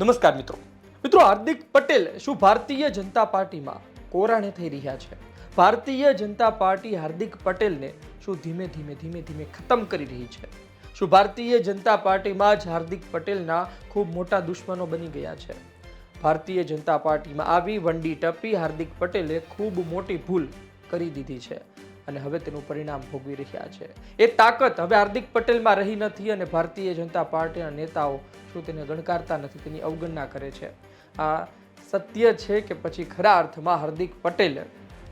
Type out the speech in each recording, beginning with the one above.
નમસ્કાર મિત્રો. મિત્રો, હાર્દિક પટેલ, શું ભારતીય જનતા પાર્ટીમાં કોરાણે થઈ રહ્યા છે? ભારતીય જનતા પાર્ટી હાર્દિક પટેલને શું ધીમે ધીમે ધીમે ધીમે ખતમ કરી રહી છે? શું ભારતીય જનતા પાર્ટીમાં જ હાર્દિક પટેલના ખૂબ મોટા દુશ્મનો બની ગયા છે? ભારતીય જનતા પાર્ટીમાં આવી વંડી ટપી હાર્દિક પટેલે ખૂબ મોટી ભૂલ કરી દીધી છે અને હવે તેનું પરિણામ ભોગવી રહ્યા છે. એ તાકાત હવે હાર્દિક પટેલમાં રહી નથી અને ભારતીય જનતા પાર્ટીના નેતાઓ શું તેને ગણકારતા નથી તેની અવગણના કરે છે. આ સત્ય છે કે પછી ખરા અર્થમાં હાર્દિક પટેલ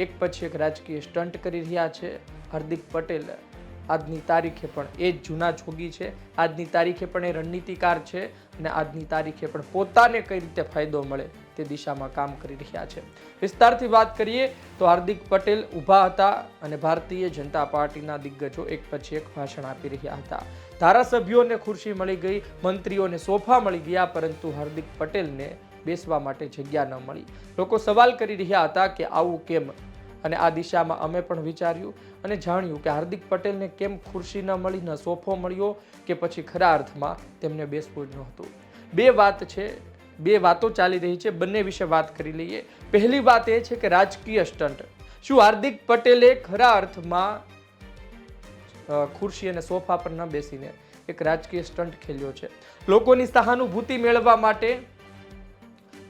એક પછી એક રાજકીય સ્ટન્ટ કરી રહ્યા છે. હાર્દિક પટેલ આજની તારીખે પણ એ જ જૂના જોગી છે. આજની તારીખે પણ એ રણનીતિકાર છે અને આજની તારીખે પણ પોતાને કઈ રીતે ફાયદો મળે તે દિશામાં કામ કરી રહ્યા છે. વિસ્તારથી વાત કરીએ તો હાર્દિક પટેલ ઊભા હતા અને ભારતીય જનતા પાર્ટીના દિગ્ગજો એક પછી એક ભાષણ આપી રહ્યા હતા. ધારાસભ્યોને ખુરશી મળી ગઈ, મંત્રીઓને સોફા મળી ગયા, પરંતુ હાર્દિક પટેલને બેસવા માટે જગ્યા ન મળી. લોકો સવાલ કરી રહ્યા હતા કે આવું કેમ? અને આ દિશામાં અમે પણ વિચાર્યું અને જાણ્યું કે હાર્દિક પટેલને કેમ ખુરશી ન મળી, ન સોફો મળ્યો કે પછી ખરા અર્થમાં તેમને બેસવું જ નહોતું. બે વાત છે બે વાતો ચાલી રહી છે, બંને વિશે વાત કરી લઈએ. પહેલી વાત એ છે કે રાજકીય સ્ટન્ટ શું હાર્દિક પટેલે ખરા અર્થમાં ખુરશી અને સોફા પર ન બેસીને એક રાજકીય સ્ટન્ટ ખેલ્યો છે? લોકોની સહાનુભૂતિ મેળવવા માટે,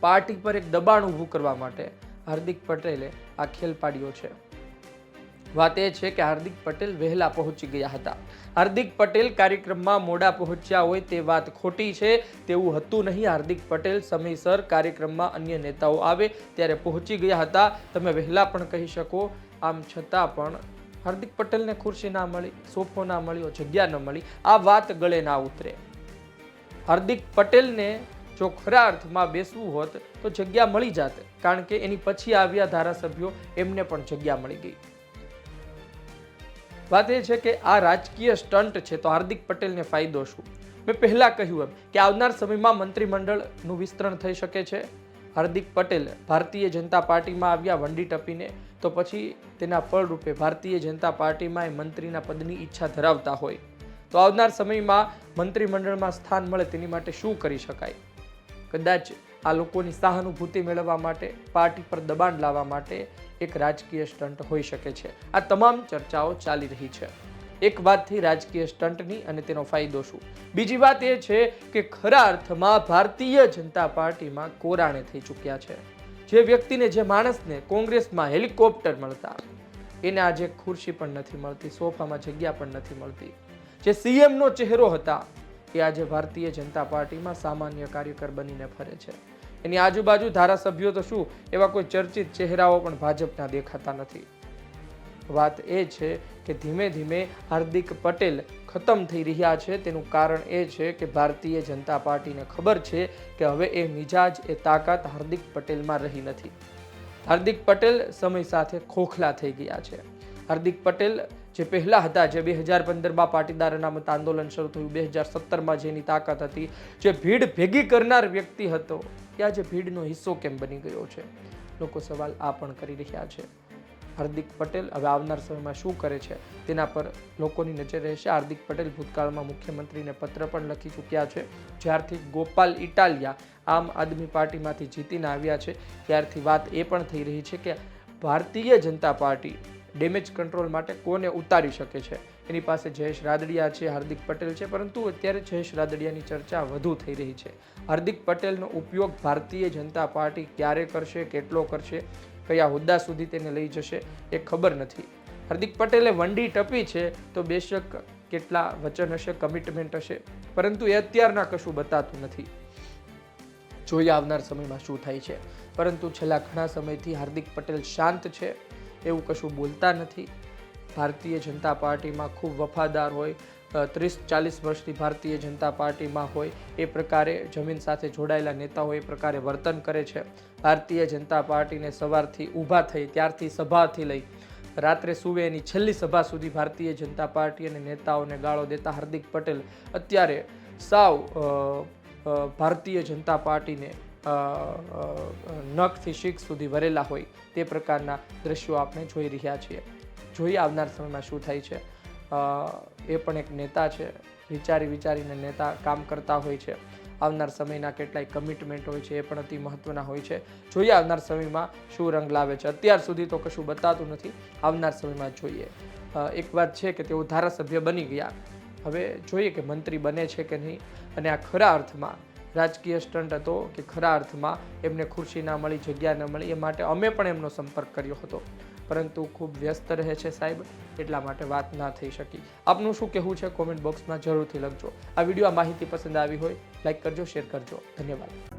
પાર્ટી પર એક દબાણ ઊભું કરવા માટે હાર્દિક પટેલે આ ખેલ પાડ્યો છે. વાત એ છે કે હાર્દિક પટેલ વહેલા પહોંચી ગયા હતા. હાર્દિક પટેલ કાર્યક્રમમાં મોડા પહોંચ્યા હોય તે વાત ખોટી છે, તેવું હતું નહીં. હાર્દિક પટેલ સમયસર કાર્યક્રમમાં અન્ય નેતાઓ આવે ત્યારે પહોંચી ગયા હતા. તમે વહેલા પણ કહી શકો, આમ છતાં પણ હાર્દિક પટેલને ખુરશી ના મળી, સોફો ના મળ્યો, જગ્યા ન મળી. આ વાત ગળે ના ઉતરે. હાર્દિક પટેલને જો ખરા અર્થમાં બેસવું હોત તો જગ્યા મળી જાત, કારણ કે એની પછી આવ્યા ધારાસભ્યો એમને પણ જગ્યા મળી ગઈ. વાત એ છે કે આ રાજકીય સ્ટન્ટ છે, તો હાર્દિક પટેલને ફાયદો શું? મેં પહેલાં કહ્યું એમ કે આવનાર સમયમાં મંત્રીમંડળનું વિસ્તરણ થઈ શકે છે. હાર્દિક પટેલ ભારતીય જનતા પાર્ટીમાં આવ્યા, વંડી ટપીને, તો પછી તેના ફળરૂપે ભારતીય જનતા પાર્ટીમાં એ મંત્રીના પદની ઈચ્છા ધરાવતા હોય. તો આવનાર સમયમાં મંત્રીમંડળમાં સ્થાન મળે તેની માટે શું કરી શકાય? કદાચ આ લોકોની સહાનુભૂતિ મેળવવા માટે, પાર્ટી પર દબાણ લાવવા માટે એક રાજકીય સ્ટન્ટ હોઈ શકે છે. આ તમામ ચર્ચાઓ ચાલી રહી છે. એક વાતથી રાજકીય સ્ટન્ટની અને તેનો ફાયદો શું? બીજી વાત એ છે કે ખરા અર્થમાં ભારતીય જનતા પાર્ટીમાં કોરાણે થઈ ચૂક્યા છે. જે વ્યક્તિને, જે માણસને કોંગ્રેસમાં હેલિકોપ્ટર મળતા, એને આજે ખુરશી પણ નથી મળતી, સોફામાં જગ્યા પણ નથી મળતી. જે સીએમનો ચહેરો હતા, એ આજે ભારતીય જનતા પાર્ટીમાં સામાન્ય કાર્યકર બનીને ફરે છે. એની આજુબાજુ ધારાસભ્યો તો શું, એવા કોઈ ચર્ચિત ચહેરાઓ પણ ભાજપના દેખાતા નથી. વાત એ છે કે ધીમે ધીમે હાર્દિક પટેલ ખતમ થઈ રહ્યા છે. તેનું કારણ એ છે કે ભારતીય જનતા પાર્ટીને ખબર છે કે હવે એ મિજાજ, એ તાકાત હાર્દિક પટેલમાં રહી નથી. હાર્દિક પટેલ સમય સાથે ખોખલા થઈ ગયા છે. હાર્દિક પટેલ જે પહેલા હતા, જે બે હજાર પંદરમાં પાટીદાર અનામત આંદોલન શરૂ થયું, બે હજાર સત્તરમાં જેની તાકાત હતી, જે ભીડ ભેગી કરનાર વ્યક્તિ હતો એ આજે ભીડનો હિસ્સો કેમ બની ગયો છે? લોકો સવાલ આ પણ કરી રહ્યા છે. હાર્દિક પટેલ હવે આવનાર સમયમાં શું કરે છે? તેના પર લોકોની નજર રહેશે. હાર્દિક પટેલ ભૂતકાળમાં મુખ્યમંત્રીને પત્ર પણ લખી ચૂક્યા છે. જ્યારથી ગોપાલ ઇટાલિયા આમ આદમી પાર્ટીમાંથી જીતીને આવ્યા છે, ત્યારથી વાત એ પણ થઈ રહી છે કે Bharatiya Janata party damage control માટે કોને ઉતારી શકે છે? એની પાસે જયેશ રાદડિયા છે, હાર્દિક પટેલ છે, પરંતુ અત્યારે જયેશ રાદડિયાની ચર્ચા વધુ થઈ રહી છે. હાર્દિક પટેલનો ઉપયોગ ભારતીય જનતા પાર્ટી ક્યારે કરશે, કેટલો કરશે, કયા હોદ્દા સુધી તેને લઈ જશે એ ખબર નથી. હાર્દિક પટેલે વંડી ટપી છે તો બેશક કેટલા વચન હશે કમિટમેન્ટ હશે, પરંતુ એ અત્યારના કશું બતાતું નથી. જોઈએ આવનાર સમયમાં શું થાય છે. પરંતુ છેલ્લા ઘણા સમયથી હાર્દિક પટેલ શાંત છે, એવું કશું બોલતા નથી. ભારતીય જનતા પાર્ટીમાં ખૂબ વફાદાર હોય ત્રીસ ચાલીસ વર્ષથી ભારતીય જનતા પાર્ટીમાં હોય, એ પ્રકારે જમીન સાથે જોડાયેલા નેતાઓ એ પ્રકારે વર્તન કરે છે. ભારતીય જનતા પાર્ટીને સવારથી ઊભા થઈ, ત્યારથી સભાથી લઈ, રાત્રે સુવે એની છેલ્લી સભા સુધી ભારતીય જનતા પાર્ટી અને નેતાઓને ગાળો દેતા હાર્દિક પટેલ અત્યારે સાવ ભારતીય જનતા પાર્ટીને નખથી શીખ સુધી વરેલા હોય, તે પ્રકારના દ્રશ્યો આપણે જોઈ રહ્યા છીએ. જોઈએ આવનાર સમયમાં શું થાય છે. એ પણ એક નેતા છે. વિચારી વિચારીને નેતા કામ કરતા હોય છે. આવનાર સમયના કેટલાય કમિટમેન્ટ હોય છે એ પણ અતિ મહત્વના હોય છે. જોઈએ આવનાર સમયમાં શું રંગ લાવે છે. અત્યાર સુધી તો કશું બતાતું નથી. આવનાર સમયમાં જોઈએ. એક વાત છે કે તેઓ ધારાસભ્ય બની ગયા. હવે જોઈએ કે મંત્રી બને છે કે નહીં અને આ ખરા અર્થમાં રાજકીય સ્ટન્ટ હતો કે ખરા અર્થમાં એમને ખુરશી ના મળી, જગ્યા ન મળી એ માટે અમે પણ એમનો સંપર્ક કર્યો હતો. પરંતુ ખૂબ વ્યસ્ત રહે છે સાહેબ, એટલા માટે વાત ના થઈ શકી. આપનું શું કહેવું છે કોમેન્ટ બોક્સમાં જરૂરથી લખજો. આ વીડિયો આ માહિતી પસંદ આવી હોય, લાઈક કરજો, શેર કરજો. ધન્યવાદ.